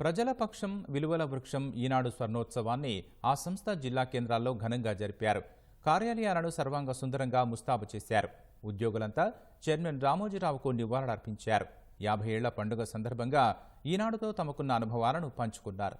ప్రజల పక్షం విలువల వృక్షం ఈనాడు స్వర్ణోత్సవాన్ని ఆ సంస్థ జిల్లా కేంద్రాల్లో ఘనంగా జరిపారు. కార్యాలయాలను సర్వాంగ సుందరంగా ముస్తాబు చేశారు. ఉద్యోగులంతా చైర్మన్ రామోజీరావుకు నివాళులర్పించారు. యాభై ఏళ్ళ పండుగ సందర్భంగా ఈనాడుతో తమకున్న అనుభవాలను పంచుకున్నారు.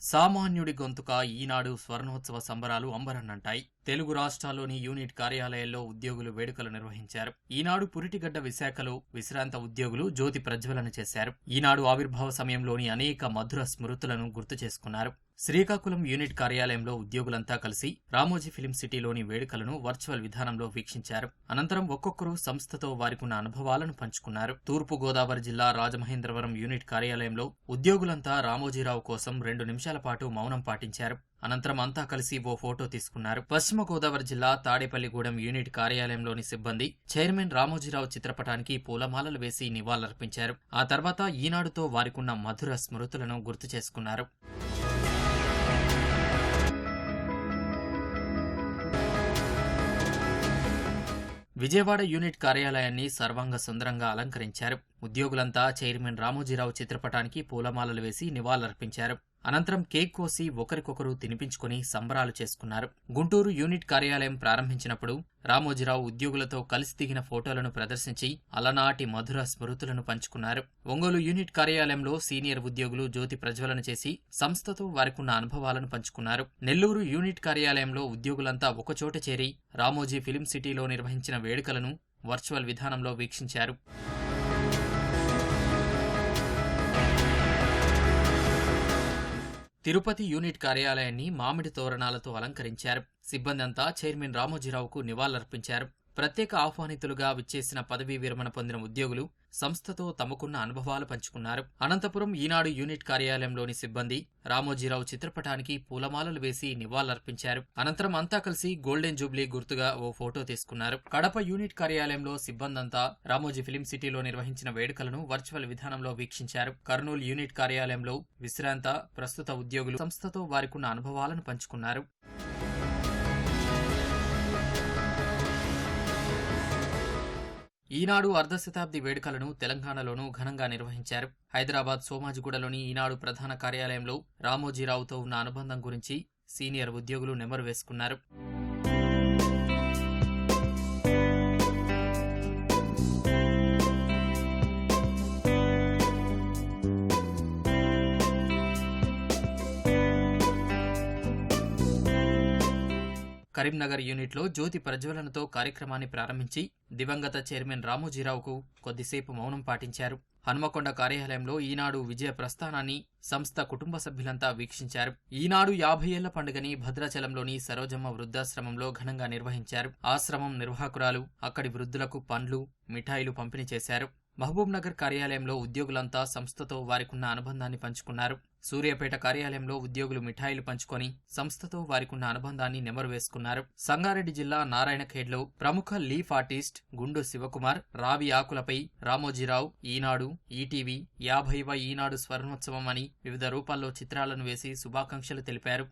సామాన్యుడి గొంతుక ఈనాడు స్వర్ణోత్సవ సంబరాలు అంబరన్నంటాయి. తెలుగు రాష్ట్రాల్లోని యూనిట్ కార్యాలయాల్లో ఉద్యోగులు వేడుకలు నిర్వహించారు. ఈనాడు పురిటిగడ్డ విశాఖలో విశ్రాంత ఉద్యోగులు జ్యోతి ప్రజ్వలన చేశారు. ఈనాడు ఆవిర్భావ సమయంలోని అనేక మధుర స్మృతులను గుర్తు చేసుకున్నారు. శ్రీకాకుళం యూనిట్ కార్యాలయంలో ఉద్యోగులంతా కలిసి రామోజీ ఫిలిం సిటీలోని వేడుకలను వర్చువల్ విధానంలో వీక్షించారు. అనంతరం ఒక్కొక్కరు సంస్థతో వారికున్న అనుభవాలను పంచుకున్నారు. తూర్పు గోదావరి జిల్లా రాజమహేంద్రవరం యూనిట్ కార్యాలయంలో ఉద్యోగులంతా రామోజీరావు కోసం రెండు నిమిషాల పాటు మౌనం పాటించారు. అనంతరం అంతా కలిసి ఓ ఫోటో తీసుకున్నారు. పశ్చిమ గోదావరి జిల్లా తాడేపల్లిగూడెం యూనిట్ కార్యాలయంలోని సిబ్బంది చైర్మన్ రామోజీరావు చిత్రపటానికి పూలమాలలు వేసి నివాళులర్పించారు. ఆ తర్వాత ఈనాడుతో వారికున్న మధుర స్మృతులను గుర్తు చేసుకున్నారు. విజయవాడ యూనిట్ కార్యాలయాన్ని సర్వాంగ సుందరంగా అలంకరించారు. ఉద్యోగులంతా చైర్మన్ రామోజీరావు చిత్రపటానికి పూలమాలలు వేసి నివాళులర్పించారు. అనంతరం కేక్ కోసి ఒకరికొకరు తినిపించుకుని సంబరాలు చేసుకున్నారు. గుంటూరు యూనిట్ కార్యాలయం ప్రారంభించినప్పుడు రామోజీరావు ఉద్యోగులతో కలిసి దిగిన ఫోటోలను ప్రదర్శించి అలనాటి మధుర స్మృతులను పంచుకున్నారు. ఒంగోలు యూనిట్ కార్యాలయంలో సీనియర్ ఉద్యోగులు జ్యోతి ప్రజ్వలన చేసి సంస్థతో వారికున్న అనుభవాలను పంచుకున్నారు. నెల్లూరు యూనిట్ కార్యాలయంలో ఉద్యోగులంతా ఒకచోట చేరి రామోజీ ఫిలిం సిటీలో నిర్వహించిన వేడుకలను వర్చువల్ విధానంలో వీక్షించారు. తిరుపతి యూనిట్ కార్యాలయాన్ని మామిడి తోరణాలతో అలంకరించారు. సిబ్బంది అంతా చైర్మన్ రామోజీరావుకు నివాళులర్పించారు. ప్రత్యేక ఆహ్వానితులుగా విచ్చేసిన పదవీ విరమణ పొందిన ఉద్యోగులు సంస్థతో తమకున్న అనుభవాలు పంచుకున్నారు. అనంతపురం ఈనాడు యూనిట్ కార్యాలయంలోని సిబ్బంది రామోజీరావు చిత్రపటానికి పూలమాలలు వేసి నివాళులర్పించారు. అనంతరం అంతా కలిసి గోల్డెన్ జూబ్లీ గుర్తుగా ఓ ఫోటో తీసుకున్నారు. కడప యూనిట్ కార్యాలయంలో సిబ్బందంతా రామోజీ ఫిలిం సిటీలో నిర్వహించిన వేడుకలను వర్చువల్ విధానంలో వీక్షించారు. కర్నూలు యూనిట్ కార్యాలయంలో విశ్రాంత ప్రస్తుత ఉద్యోగులు సంస్థతో వారికున్న అనుభవాలను పంచుకున్నారు. ఈనాడు అర్ధశతాబ్ది వేడుకలను తెలంగాణలోనూ ఘనంగా నిర్వహించారు. హైదరాబాద్ సోమాజిగూడలోని ఈనాడు ప్రధాన కార్యాలయంలో రామోజీరావుతో ఉన్న అనుబంధం గురించి సీనియర్ ఉద్యోగులు నెమరు వేసుకున్నారు. కరీంనగర్ యూనిట్లో జ్యోతి ప్రజ్వలనతో కార్యక్రమాన్ని ప్రారంభించి దివంగత చైర్మన్ రామోజీరావుకు కొద్దిసేపు మౌనం పాటించారు. హనుమకొండ కార్యాలయంలో ఈనాడు విజయ ప్రస్థానాన్ని సంస్థ కుటుంబ సభ్యులంతా వీక్షించారు. ఈనాడు యాభై ఏళ్ళ పండుగని భద్రాచలంలోని సరోజమ్మ వృద్ధాశ్రమంలో ఘనంగా నిర్వహించారు. ఆశ్రమం నిర్వాహకురాలు అక్కడి వృద్ధులకు పండ్లు మిఠాయిలు పంపిణీ చేశారు. మహబూబ్ నగర్ కార్యాలయంలో ఉద్యోగులంతా సంస్థతో వారికున్న అనుబంధాన్ని పంచుకున్నారు. సూర్యాపేట కార్యాలయంలో ఉద్యోగులు మిఠాయిలు పంచుకొని సంస్థతో వారికున్న అనుబంధాన్ని నెమరు వేసుకున్నారు సంగారెడ్డి జిల్లా నారాయణఖేడ్లో ప్రముఖ లీఫ్ ఆర్టిస్ట్ గుండు శివకుమార్ రావి ఆకులపై రామోజీరావు ఈనాడు ఈటీవీ యాభైవ ఈనాడు స్వర్ణోత్సవం అని వివిధ రూపాల్లో చిత్రాలను వేసి శుభాకాంక్షలు తెలిపారు.